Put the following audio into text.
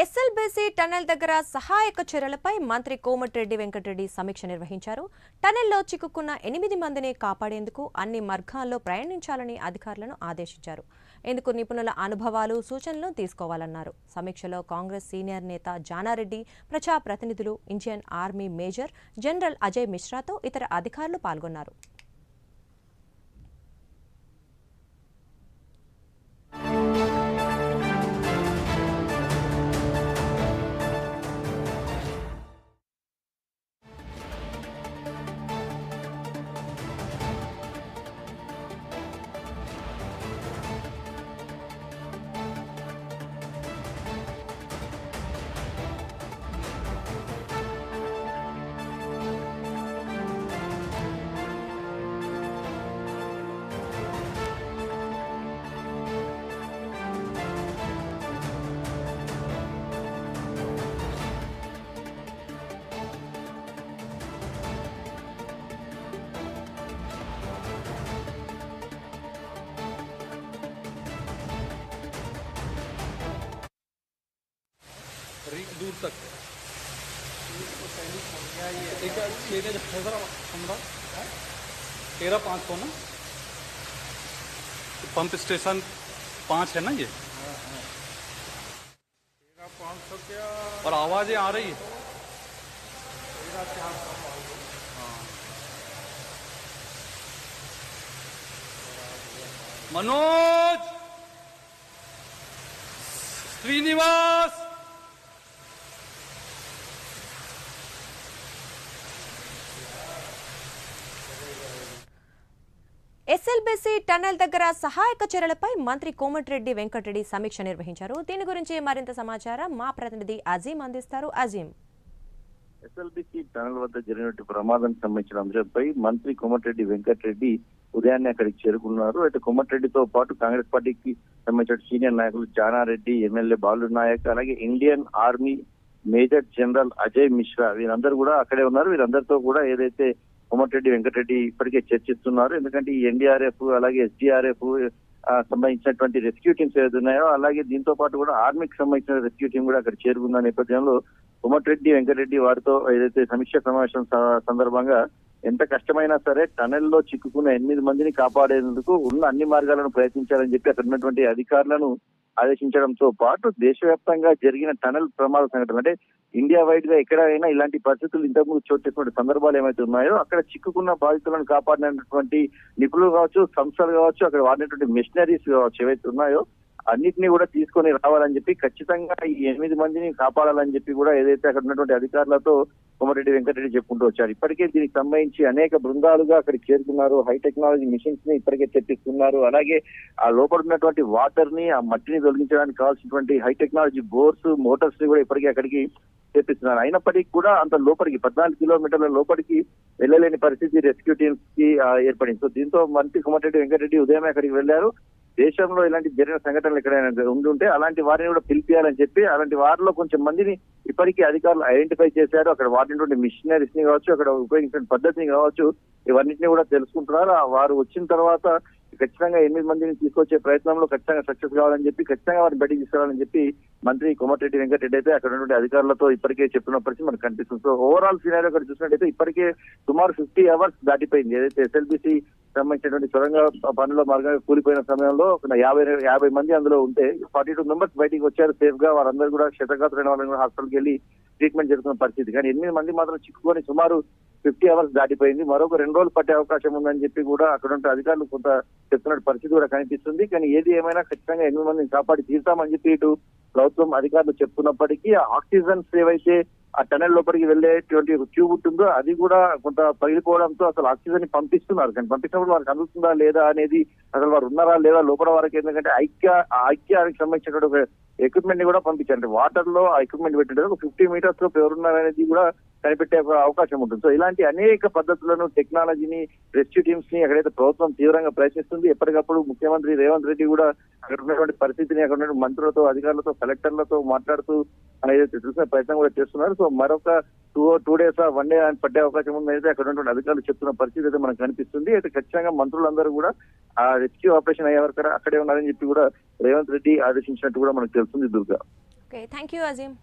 SLBC tunnel దగ్గర సహాయక చర్యలపై మంత్రి కోమటిరెడ్డి వెంకటరెడ్డి సమీక్ష నిర్వహించారు. టన్నెల్లో చిక్కుకున్న ఎనిమిది మందిని కాపాడేందుకు అన్ని మార్గాల్లో ప్రయాణించాలని అధికారులను ఆదేశించారు. ఇందుకు నిపుణుల అనుభవాలు సూచనలు తీసుకోవాలన్నారు. సమీక్షలో కాంగ్రెస్ సీనియర్ నేత జానారెడ్డి ప్రజాప్రతినిధులు Indian army major general Ajay మిశ్రాతో ఇతర అధికారులు పాల్గొన్నారు. रीक दूर तक। एक छः ने फैसला तेरह पाँच सौ ना? पंप स्टेशन पाँच है ना ये? तेरह पाँच सौ क्या? और आवाज़ें आ रही है। मनोज श्रीनिवास! ఎస్ఎల్బీసీ టన్నెల్ దగ్గర సహాయక చర్యలపై మంత్రి కోమటిరెడ్డి వెంకటరెడ్డి సమీక్ష నిర్వహించారు. దీని గురించి మరింత సమాచారం మా ప్రతినిధి అజీం అందిస్తారు. అజీం ఎస్ఎల్బిసి టనల్ వద్ద జరిగినటువంటి ప్రమాదానికి సంబంధించిన అంశంపై మంత్రి కోమటిరెడ్డి వెంకటరెడ్డి ఉదయాన్నే అక్కడికి చేరుకున్నారు. అయితే కోమటిరెడ్డితో పాటు కాంగ్రెస్ పార్టీకి సంబంధించిన సీనియర్ నాయకులు జానారెడ్డి ఎమ్మెల్యే బాలు నాయక్ అలాగే Indian army major general Ajay Mishra వీరందరూ కూడా అక్కడే ఉన్నారు. వీరందరితో కూడా ఏదైతే కోమటిరెడ్డి వెంకటరెడ్డి ఇప్పటికే చర్చిస్తున్నారు. ఎందుకంటే ఈ ఎన్డీఆర్ఎఫ్ అలాగే ఎస్డీఆర్ఎఫ్ సంబంధించినటువంటి రెస్క్యూ టీమ్స్ ఏదైతే ఉన్నాయో అలాగే దీంతో పాటు కూడా ఆర్మీకి సంబంధించిన రెస్క్యూ టీం కూడా అక్కడ చేరుకున్న నేపథ్యంలో కోమటిరెడ్డి వెంకటరెడ్డి వారితో ఏదైతే సమీక్ష సమావేశం స- సందర్భంగా ఎంత కష్టమైనా సరే టనెల్లో చిక్కుకున్న ఎనిమిది మందిని కాపాడేందుకు ఉన్న అన్ని మార్గాలను ప్రయత్నించాలని చెప్పి అక్కడ ఉన్నటువంటి అధికారులను ఆదేశించడంతో పాటు దేశవ్యాప్తంగా జరిగిన టనెల్ ప్రమాద సంఘటన అంటే ఇండియా వైడ్గా ఎక్కడైనా ఇలాంటి పరిస్థితులు ఇంతకుముందు చోటు చేసుకున్న సందర్భాలు ఏమైతే ఉన్నాయో అక్కడ చిక్కుకున్న బాధితులను కాపాడినటువంటి నిపుణులు కావచ్చు సంస్థలు కావచ్చు అక్కడ వాడినటువంటి మిషనరీస్ కావచ్చు ఏవైతే ఉన్నాయో అన్నిటినీ కూడా తీసుకొని రావాలని చెప్పి ఖచ్చితంగా ఈ ఎనిమిది మందిని కాపాడాలని చెప్పి కూడా ఏదైతే అక్కడ ఉన్నటువంటి అధికారులతో కోమరెడ్డి వెంకటరెడ్డి చెప్పుకుంటూ వచ్చారు. ఇప్పటికే దీనికి సంబంధించి అనేక బృందాలుగా అక్కడికి చేరుకున్నారు. హై టెక్నాలజీ మిషన్స్ని ఇప్పటికే తెప్పిస్తున్నారు. అలాగే ఆ లోపల ఉన్నటువంటి వాటర్ని ఆ మట్టిని తొలగించడానికి కావాల్సినటువంటి హై టెక్నాలజీ బోర్స్ మోటార్స్ని కూడా ఇప్పటికే అక్కడికి తెప్పిస్తున్నారు. అయినప్పటికీ కూడా అంత లోపలికి పద్నాలుగు కిలోమీటర్ల లోపలికి వెళ్ళలేని పరిస్థితి రెస్క్యూ టీమ్స్కి ఏర్పడింది. సో దీంతో మంత్రి కోమటిరెడ్డి వెంకటరెడ్డి ఉదయమే అక్కడికి వెళ్ళారు దేశంలో ఇలాంటి జరిగిన సంఘటనలు ఎక్కడైనా ఉండుంటే అలాంటి వారిని కూడా పిలిపియాలని చెప్పి అలాంటి వారిలో కొంచెం మందిని ఇప్పటికీ అధికారులు ఐడెంటిఫై చేశారు. అక్కడ వాడినటువంటి మిషనరీస్ని కావచ్చు అక్కడ ఉపయోగించిన పద్ధతిని కావచ్చు ఇవన్నింటినీ కూడా తెలుసుకుంటున్నారు. ఆ వారు వచ్చిన తర్వాత ఖచ్చితంగా ఎనిమిది మందిని తీసుకొచ్చే ప్రయత్నంలో ఖచ్చితంగా సక్సెస్ కావాలని చెప్పి ఖచ్చితంగా వారిని బయటికి తీసుకురావాలని చెప్పి మంత్రి కోమటిరెడ్డి వెంకటరెడ్డి అయితే అక్కడ ఉన్నటువంటి అధికారులతో ఇప్పటికే చెప్తున్న పరిస్థితి మనకు కనిపిస్తుంది. సో ఓవరాల్ సినారీ అక్కడ చూసినట్టయితే ఇప్పటికే సుమారు ఫిఫ్టీ అవర్స్ దాటిపోయింది. ఏదైతే ఎస్ఎల్బిసి సంబంధించినటువంటి సొరంగ పనుల మార్గంగా కూలిపోయిన సమయంలో ఒక యాభై యాభై మంది అందులో ఉంటే ఫార్టీ టూ మెంబర్స్ బయటికి వచ్చారు సేఫ్గా. వారందరూ కూడా క్షతగాత్రైన వాళ్ళని కూడా హాస్పిటల్కి వెళ్ళి ట్రీట్మెంట్ జరుగుతున్న పరిస్థితి. కానీ ఎనిమిది మంది మాత్రం చిక్కుకొని సుమారు ఫిఫ్టీ అవర్స్ దాటిపోయింది. మరొక రెండు రోజులు పట్టే అవకాశం ఉందని చెప్పి కూడా అక్కడ ఉంటే అధికారులు కొంత చెప్తున్న పరిస్థితి కూడా కనిపిస్తుంది. కానీ ఏది ఏమైనా ఖచ్చితంగా ఎనిమిది మందిని కాపాడి తీరుతామని చెప్పి ఇటు ప్రభుత్వం అధికారులు చెప్తున్నప్పటికీ ఆక్సిజన్ ఆక్సిజన్స్ ఏవైతే ఆ టనెల్ లోపలికి వెళ్ళేటువంటి ట్యూబ్ ఉంటుందో అది కూడా కొంత పగిలిపోవడంతో అసలు ఆక్సిజన్ని పంపిస్తున్నారు. కానీ పంపించినప్పుడు వారికి అందుతుందా లేదా అనేది అసలు వారు ఉన్నారా లేదా లోపల వారికి ఎందుకంటే ఐక్య ఐక్యానికి సంబంధించినటువంటి ఎక్విప్మెంట్ని కూడా పంపించారు. వాటర్లో ఆ ఎక్విప్మెంట్ పెట్టినట్టు ఒక ఫిఫ్టీ మీటర్స్లో ఎవరున్నారనేది కూడా కనిపెట్టే అవకాశం ఉంటుంది. సో ఇలాంటి అనేక పద్ధతులను టెక్నాలజీని రెస్క్యూ టీమ్స్ని అక్కడైతే ప్రభుత్వం తీవ్రంగా ప్రయత్నిస్తుంది ఎప్పటికప్పుడు ముఖ్యమంత్రి రేవంత్ రెడ్డి కూడా అక్కడ ఉన్నటువంటి పరిస్థితిని అక్కడ ఉన్నటువంటి మంత్రులతో అధికారులతో కలెక్టర్లతో మాట్లాడుతూ అనేది చూసిన ప్రయత్నం కూడా చేస్తున్నారు. సో మరొక two two days one day అని పట్టే అవకాశం ఉందైతే అక్కడ ఉన్నటువంటి అధికారులు చెప్తున్న పరిస్థితి అయితే మనకు కనిపిస్తుంది. అయితే ఖచ్చితంగా మంత్రులందరూ కూడా ఆ రెస్క్యూ ఆపరేషన్ అయ్యే వరకు అక్కడే ఉన్నారని చెప్పి కూడా రేవంత్ రెడ్డి ఆదేశించినట్టు కూడా మనకు తెలుస్తుంది దుర్గా. Thank you Azeem.